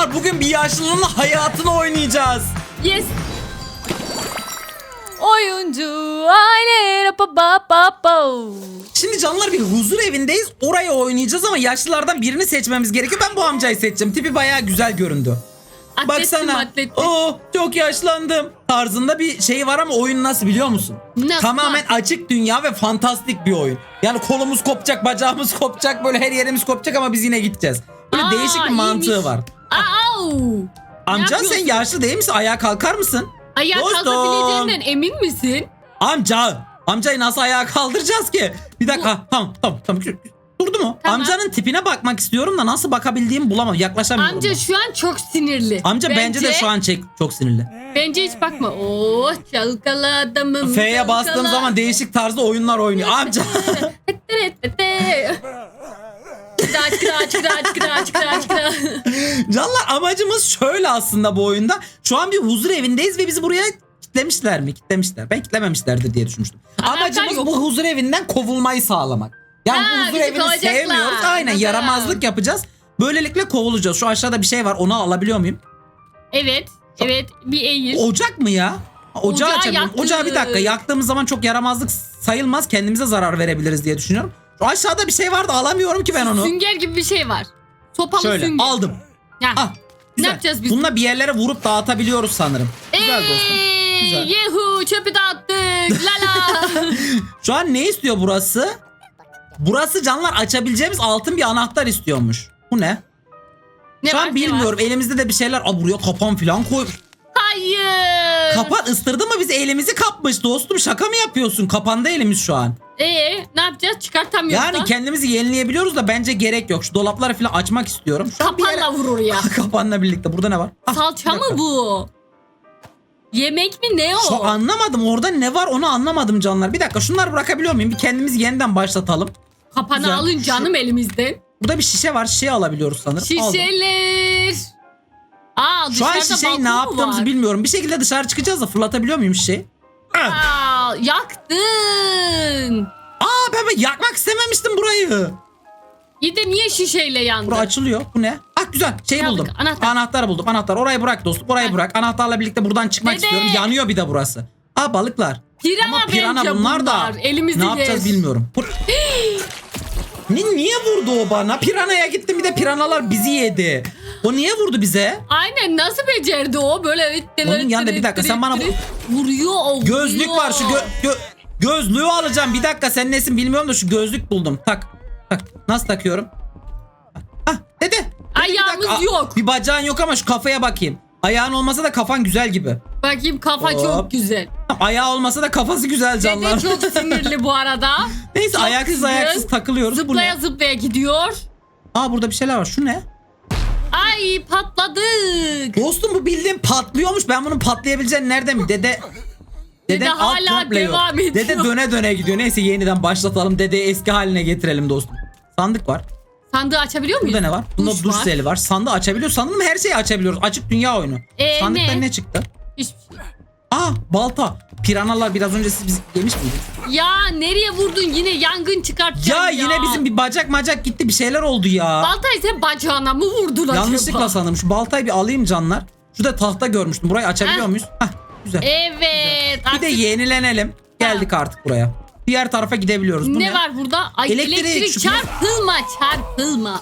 Canlar bugün bir yaşlının hayatını oynayacağız. Yes. Oyuncu aile pa pa pa pa. Şimdi canlar bir huzur evindeyiz. Oraya oynayacağız ama yaşlılardan birini seçmemiz gerekiyor. Ben bu amcayı seçeceğim. Tipi bayağı güzel göründü. Atlettim Baksana. atlettim. Oo çok yaşlandım. Tarzında bir şey var ama oyun nasıl biliyor musun? Nasıl? Tamamen açık dünya ve fantastik bir oyun. Yani kolumuz kopacak, bacağımız kopacak, böyle her yerimiz kopacak ama biz yine gideceğiz. Böyle Aa, değişik bir mantığı iyiymiş. var. Au. Amca sen yapıyorsun? yaşlı değil misin? Ayağa kalkar mısın? Ayağa Dostum. kalkabileceğinden emin misin? Amca! Amcayı nasıl ayağa kaldıracağız ki? Bir dakika. Tamam tamam tamam. Durdu mu? Tamam. Amcanın tipine bakmak istiyorum da nasıl bakabildiğimi bulamam. Yaklaşamıyorum. Amca şu an çok sinirli. Amca bence, de şu an çek, çok sinirli. Bence hiç bakma. Oh çalkala adamım. F'ye bastığım çalkala. zaman değişik tarzda oyunlar oynuyor. Amca. Kıraç kıraç kıraç kıraç kıraç kıraç. Canlar amacımız şöyle aslında bu oyunda. Şu an bir huzur evindeyiz ve bizi buraya kitlemişler mi? Kitlemişler. Ben kitlememişlerdir diye düşünmüştüm. Anahtar Amacımız yok. bu huzur evinden kovulmayı sağlamak. Yani Ha, bu huzur bizi evini kovacaklar. sevmiyoruz. Aynen Anladım. yaramazlık yapacağız. Böylelikle kovulacağız. Şu aşağıda bir şey var. Onu alabiliyor muyum? Evet. Evet. Bir eğil. Ocak mı ya? Ha, Ocağı, Ocağı yaktık. Ocağı bir dakika yaktığımız zaman çok yaramazlık sayılmaz. Kendimize zarar verebiliriz diye düşünüyorum. Aşağıda bir şey vardı alamıyorum ki ben onu. Sünger gibi bir şey var. Sopalı Şöyle sünger. aldım. Ya. Ah, güzel. yapacağız biz? Bununla bir yerlere vurup dağıtabiliyoruz sanırım. Güzel dostum. Ey, Güzel. Yehu çöpü dağıttık. Lala. Şu an ne istiyor burası? Burası canlar açabileceğimiz altın bir anahtar istiyormuş. Bu ne? ne Şu var, an ne bilmiyorum. var? Elimizde de bir şeyler. Aa buraya kapan falan koy. Hayır. Kapan ısırdı mı bizi elimizi kapmış dostum. Şaka mı yapıyorsun? Kapandı elimiz şu an. Ee, ne yapacağız? Çıkartamıyoruz Yani da. kendimizi yenileyebiliyoruz da bence gerek yok. Şu dolapları falan açmak istiyorum. Şu an bir yere- Kapanla vurur ya. Kapanla birlikte. Burada ne var? Ah, Salça bir dakika. mı bu? Yemek mi ne o? Şu anlamadım. Orada ne var onu anlamadım canlar. Bir dakika şunları bırakabiliyor muyum? Bir kendimizi yeniden başlatalım. Kapanı Güzel. alın Şu- canım elimizden. Burada bir şişe var. Şişeyi alabiliyoruz sanırım. Aldım. Şişeler. Aa Şu an dışarıda şişeyi balkon ne mu yaptığımızı var? bilmiyorum. Bir şekilde dışarı çıkacağız da fırlatabiliyor muyum şişeyi? Ah! Aa, yaktın. Aa ben, ben yakmak istememiştim burayı. İyi de niye şişeyle yandı? Bura açılıyor. Bu ne? Ah güzel. Şey Ne buldum. Anahtar. Anahtar buldum. Anahtar. Orayı bırak dostum. Orayı Ha. bırak. Anahtarla birlikte buradan çıkmak Dede. istiyorum. Yanıyor bir de burası. Aa balıklar. Pirana Ama pirana bence bunlar da. bunlar. Elimizi ne yapacağız yer. bilmiyorum. Pur- ne, niye vurdu o bana? Piranaya gittim bir de piranalar bizi yedi. O niye vurdu bize? Aynen nasıl becerdi o böyle Onun yanında bir dakika, sen bana bu- vuruyor o Gözlük vuruyor. var şu gö- gö- gözlüğü alacağım. Bir dakika sen nesin bilmiyorum da şu gözlük buldum. Tak. Tak. Nasıl takıyorum? Ah dede. Bir Ayağımız. Aa, yok. Bir bacağın yok ama şu kafaya bakayım. Ayağın olmasa da kafan güzel gibi. Bakayım kafa Hop. çok güzel. Ayağı olmasa da kafası güzel canlar. Dede çok sinirli bu arada. Neyse çok ayaksız kızgın. ayaksız takılıyoruz. Bu Zıplaya ne? zıplaya gidiyor. Aa burada bir şeyler var. Şu ne? Ay patladık. Dostum bu bildiğin patlıyormuş. Ben bunun patlayabileceğini nereden mi? Dede Dede Dedem alt hala devam ediyor. Dede döne döne gidiyor. Neyse yeniden başlatalım. Dedeyi eski haline getirelim dostum. Sandık var. Sandığı açabiliyor muyuz? Burada ne var? Bunda Duş duş, var. seli var. Sandığı açabiliyoruz. Sanırım her şeyi açabiliyoruz. Açık dünya oyunu. Ee, Sandıktan ne? ne? çıktı? Hiçbir şey. Aa balta. Piranalar biraz önce siz biz yemiş miydiniz? Ya nereye vurdun yine yangın çıkartacaksın Ya, ya. yine bizim bir bacak macak gitti. Bir şeyler oldu ya. Baltayı sen bacağına mı vurdun acaba? Yanlışlıkla sanırım. Şu baltayı bir alayım canlar. Şurada tahta görmüştüm. Burayı açabiliyor Heh. muyuz? Hah güzel. Evet. bir de artık yenilenelim. Geldik artık buraya. Diğer tarafa gidebiliyoruz. Bu ne, ne? var burada? Ay Elektrik, elektrik, şu- çarpılma çarpılma.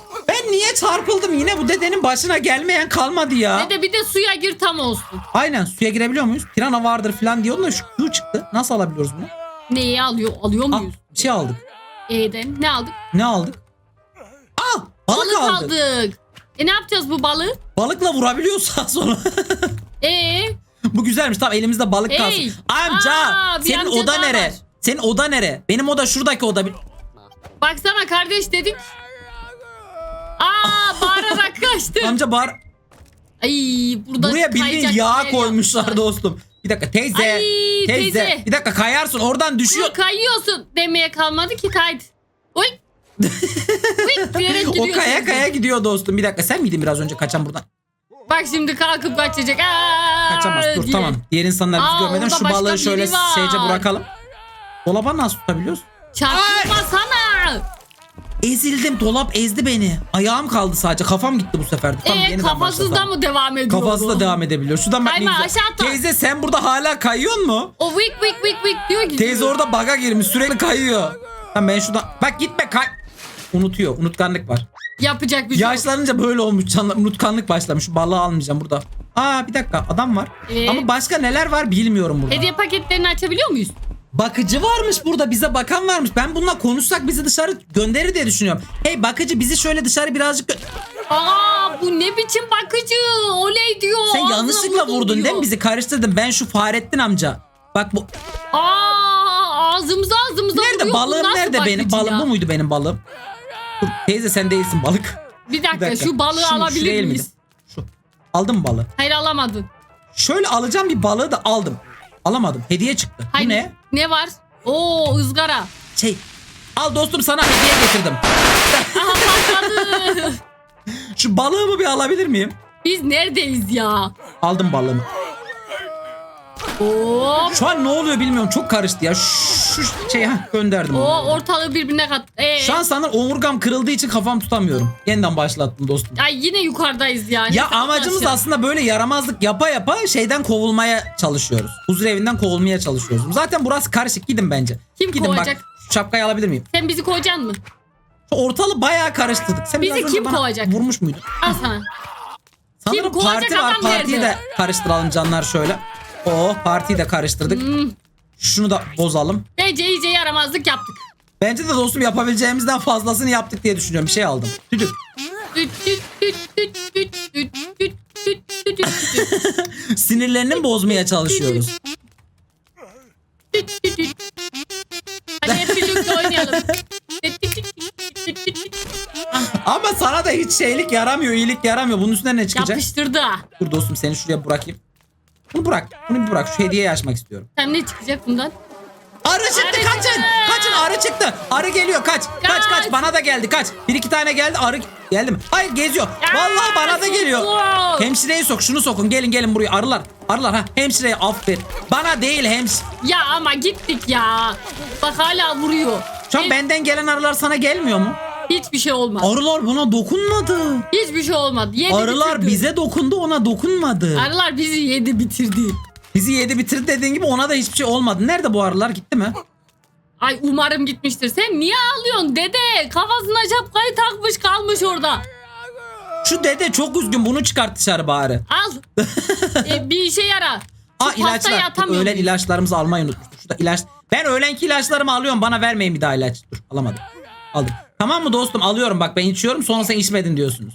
Ben niye çarpıldım? Yine bu dedenin başına gelmeyen kalmadı ya. Dede bir de suya gir tam olsun. Aynen suya girebiliyor muyuz? Pirana vardır falan diyor da şu Q çıktı. Nasıl alabiliyoruz bunu? Neyi alıyor? Alıyor Ah, muyuz? bir şey aldık. E'den ne aldık? Ne aldık? Aa balık, Balık aldık. aldık. E ne yapacağız bu balığı? Balıkla vurabiliyoruz sağa sola. E bu güzelmiş. Tamam elimizde balık Ey! kalsın. Amca Aa, senin amca oda nere? var. Senin oda nere? Benim oda şuradaki oda. Baksana kardeş dedik. Aa bağırarak kaçtı. Amca bar Ay burada buraya bildiğin kayacak yağ yer koymuşlar yapmışlar. dostum. Bir dakika teyze. Ay, teyze. Bir dakika kayarsın oradan düşüyor. Kayıyorsun demeye kalmadı ki kaydı. Oy. Diyerek O gidiyorsun. kaya kaya gidiyor dostum. Bir dakika sen miydin biraz önce kaçan buradan? Bak şimdi kalkıp kaçacak. Aa, Kaçamaz. Dur diye. tamam. Diğer insanlar bizi Aa, görmeden orada şu başka balığı biri şöyle var. seyirce bırakalım. Dolaba nasıl tutabiliyoruz? Çarpma sana. Ezildim. Dolap ezdi beni. Ayağım kaldı sadece. Kafam gitti bu sefer. Tamam, Ee, yeniden kafasız da başlasam. mı devam ediyor? Kafası bu? da devam edebiliyor. Şuradan ne Kayma, güzel. aşağı atla. Teyze sen burada hala kayıyor mu? O wik wik wik wik diyor gidiyor. Teyze orada baga girmiş. Sürekli kayıyor. Tamam ben şuradan... Bak gitme kay... Unutuyor. Unutkanlık var. Yapacak bir şey yok. Yaşlanınca böyle olmuş. Unutkanlık başlamış. Şu balığı almayacağım burada. Aa bir dakika adam var. Ee? Ama başka neler var bilmiyorum burada. Hediye paketlerini açabiliyor muyuz? Bakıcı varmış burada bize bakan varmış. Ben bununla konuşsak bizi dışarı gönderir diye düşünüyorum. Hey bakıcı bizi şöyle dışarı birazcık... Aa bu ne biçim bakıcı? Oley diyor. Sen ağzına yanlışlıkla vurdun diyor. değil mi? Bizi karıştırdın. Ben şu Fahrettin amca. Bak bu... Aa ağzımıza ağzımıza Nerede vuruyor. Balığım nasıl nerede benim? Balım ya? bu muydu benim balığım? Dur, teyze sen değilsin balık. Bir dakika, Bir dakika. şu balığı Şunu- alabilir miyiz? Şu. Aldın mı balığı? Hayır alamadın. Şöyle alacağım bir balığı da aldım. Alamadım. Hediye çıktı. Hayır, Bu ne? Ne var? Oo ızgara. Şey. Al dostum sana hediye getirdim. Aha patladı. Şu balığımı bir alabilir miyim? Biz neredeyiz ya? Aldım balığımı. Hop. Şu an ne oluyor bilmiyorum. Çok karıştı ya. Şu şey ha gönderdim. O ortalığı birbirine kat. Ee, Şu an sanırım omurgam kırıldığı için kafam tutamıyorum. Yeniden başlattım dostum. Ay yine yukarıdayız yani. Ya amacımız aslında böyle yaramazlık yapa yapa şeyden kovulmaya çalışıyoruz. Huzur evinden kovulmaya çalışıyoruz. Zaten burası karışık gidin bence. Kim gidin kovacak? bak şu şapkayı alabilir miyim? Sen bizi koyacaksın mı? ortalığı bayağı karıştırdık. Sen Bizi biraz önce kim bana kovacak? Vurmuş muydun? Al sana. Sanırım kovacak parti var. adam Partiyi nerede? de karıştıralım canlar şöyle. Oh partiyi de karıştırdık. Şunu da bozalım. Bence iyice yaramazlık yaptık. Bence de dostum yapabileceğimizden fazlasını yaptık diye düşünüyorum. Bir şey aldım. Düdük. Sinirlerini bozmaya çalışıyoruz? Ama sana da hiç şeylik yaramıyor, iyilik yaramıyor. Bunun üstüne ne çıkacak? Yapıştırdı. Dur dostum seni şuraya bırakayım. Bunu bırak. Bunu bir bırak. Şu hediyeyi açmak istiyorum. Sen ne çıkacak bundan? Arı çıktı Arı kaçın. çıktı. Kaçın arı çıktı. Arı geliyor kaç. Kaç kaç. Kaç. Bana da geldi kaç. Bir iki tane geldi arı geldi mi? Hayır geziyor. Vallahi bana da geliyor. sokun. Hemşireyi sok şunu sokun. Gelin gelin buraya arılar. Arılar ha hemşireye aferin. Bana değil hems. Ya ama gittik ya. Bak hala vuruyor. Şu an Hiç- benden gelen arılar sana gelmiyor mu? Hiçbir şey olmadı. Arılar buna dokunmadı. Hiçbir şey olmadı. Yedi Arılar bitirdi. bize dokundu ona dokunmadı. Arılar bizi yedi bitirdi. Bizi yedi bitirdi dediğin gibi ona da hiçbir şey olmadı. Nerede bu arılar gitti mi? Ay umarım gitmiştir. Sen niye ağlıyorsun dede? Kafasına şapkayı takmış kalmış orada. Şu dede çok üzgün bunu çıkart dışarı bari. Al. e, bir işe yara. Aa ilaçlar. Öğlen muyuz? ilaçlarımızı almayı unutmuştuk. Şurada ilaç. Ben öğlenki ilaçlarımı alıyorum. Bana vermeyin bir daha ilaç. Dur alamadım. Aldım. Tamam mı dostum? Alıyorum bak ben içiyorum. Sonra sen içmedin diyorsunuz.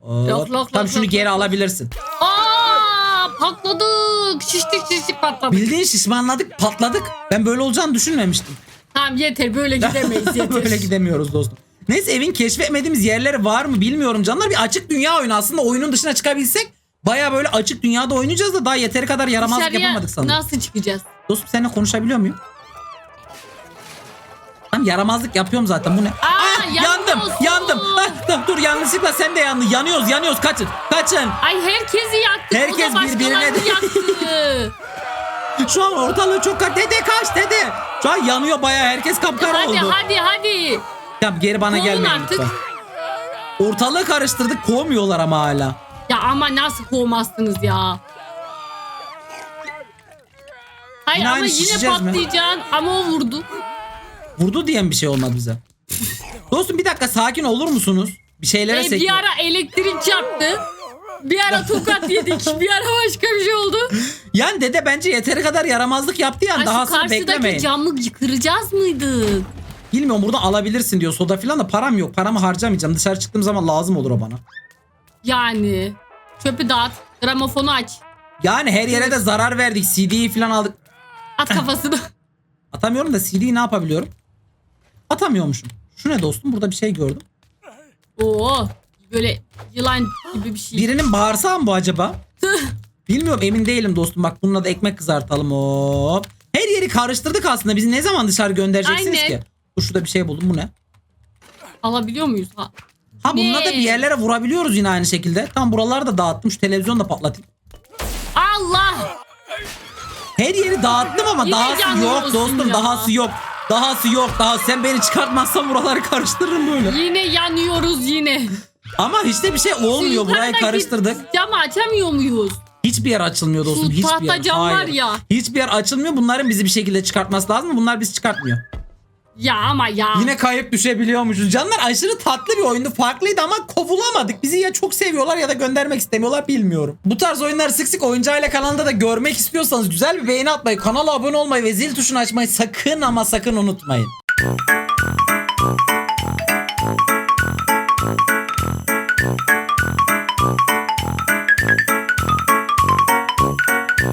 Hop. Yok, yok, Tamam yok, şunu yok, geri yok. alabilirsin. Aa patladık. Şiştik şiştik patladık. Bildiğin şişmanladık patladık. Ben böyle olacağını düşünmemiştim. Tamam yeter böyle gidemeyiz yeter. böyle gidemiyoruz dostum. Neyse evin keşfetmediğimiz yerleri var mı bilmiyorum canlar. Bir açık dünya oyunu aslında oyunun dışına çıkabilsek baya böyle açık dünyada oynayacağız da daha yeteri kadar yaramazlık Dışarıya yapamadık sanırım. nasıl çıkacağız? Dostum seninle konuşabiliyor muyum? Tamam yaramazlık yapıyorum zaten bu ne? Aa, yandım yanıyorsun. yandım. Ah, dur yanlışlıkla sen de yandın. Yanıyoruz yanıyoruz kaçın kaçın. Ay herkesi yaktık. Herkes birbirine de- yaktı. Şu an ortalığı çok kaç. Dede kaç dede. Şu an yanıyor baya herkes kapkara hadi oldu. hadi hadi. Tamam geri bana Kovun gelmeyin artık. lütfen. Ortalığı karıştırdık kovmuyorlar ama hala. Ya ama nasıl kovmazsınız ya? Hayır Yine ama aynı yine şişeceğiz mi? patlayacaksın ama o vurdu. Vurdu diyen bir şey olmadı bize. Dostum bir dakika sakin olur musunuz? Bir şeylere Ee, bir ara elektrik çarptı. Bir ara tokat yedik. Bir ara başka bir şey oldu. Yani dede bence yeteri kadar yaramazlık yaptı yani. Ay, şu Dahasını karşıdaki beklemeyin. camı kıracağız mıydık? Bilmiyorum buradan alabilirsin diyor soda falan da param yok. Paramı harcamayacağım. Dışarı çıktığım zaman lazım olur o bana. Yani. Çöpü dağıt. Gramofonu aç. Yani her yere de zarar verdik. CD'yi falan aldık. At kafasını. Atamıyorum da CD'yi ne yapabiliyorum? Atamıyormuşum. Şu ne dostum? Burada bir şey gördüm. Oo. Böyle yılan gibi bir şey. Birinin bağırsağı mı bu acaba? Bilmiyorum emin değilim dostum. Bak bununla da ekmek kızartalım hop. Her yeri karıştırdık aslında. Bizi ne zaman dışarı göndereceksiniz Aynen. ki? Dur şurada bir şey buldum. Bu ne? Alabiliyor muyuz? Ha. Ha bununla da bir yerlere vurabiliyoruz yine aynı şekilde. Tam buraları da dağıttım. Şu televizyonu da patlatayım. Allah. Her yeri dağıttım ama Yine dahası yok dostum. ya. Dahası yok. Dahası yok daha sen beni çıkartmazsan buraları karıştırırım böyle. Yine yanıyoruz yine. Ama işte bir şey olmuyor burayı yukarıdaki karıştırdık. Camı açamıyor muyuz? Hiçbir yer açılmıyor dostum. Şu hiçbir tahta yer. cam var Hayır. ya. Hiçbir yer açılmıyor. Bunların bizi bir şekilde çıkartması lazım. Bunlar bizi çıkartmıyor. Ya ama ya. Yine kayıp düşebiliyormuşuz. Canlar aşırı tatlı bir oyundu. Farklıydı ama kovulamadık. Bizi ya çok seviyorlar ya da göndermek istemiyorlar bilmiyorum. Bu tarz oyunları sık sık oyuncu aile kanalında da görmek istiyorsanız güzel bir beğeni atmayı, kanala abone olmayı ve zil tuşunu açmayı sakın ama sakın unutmayın.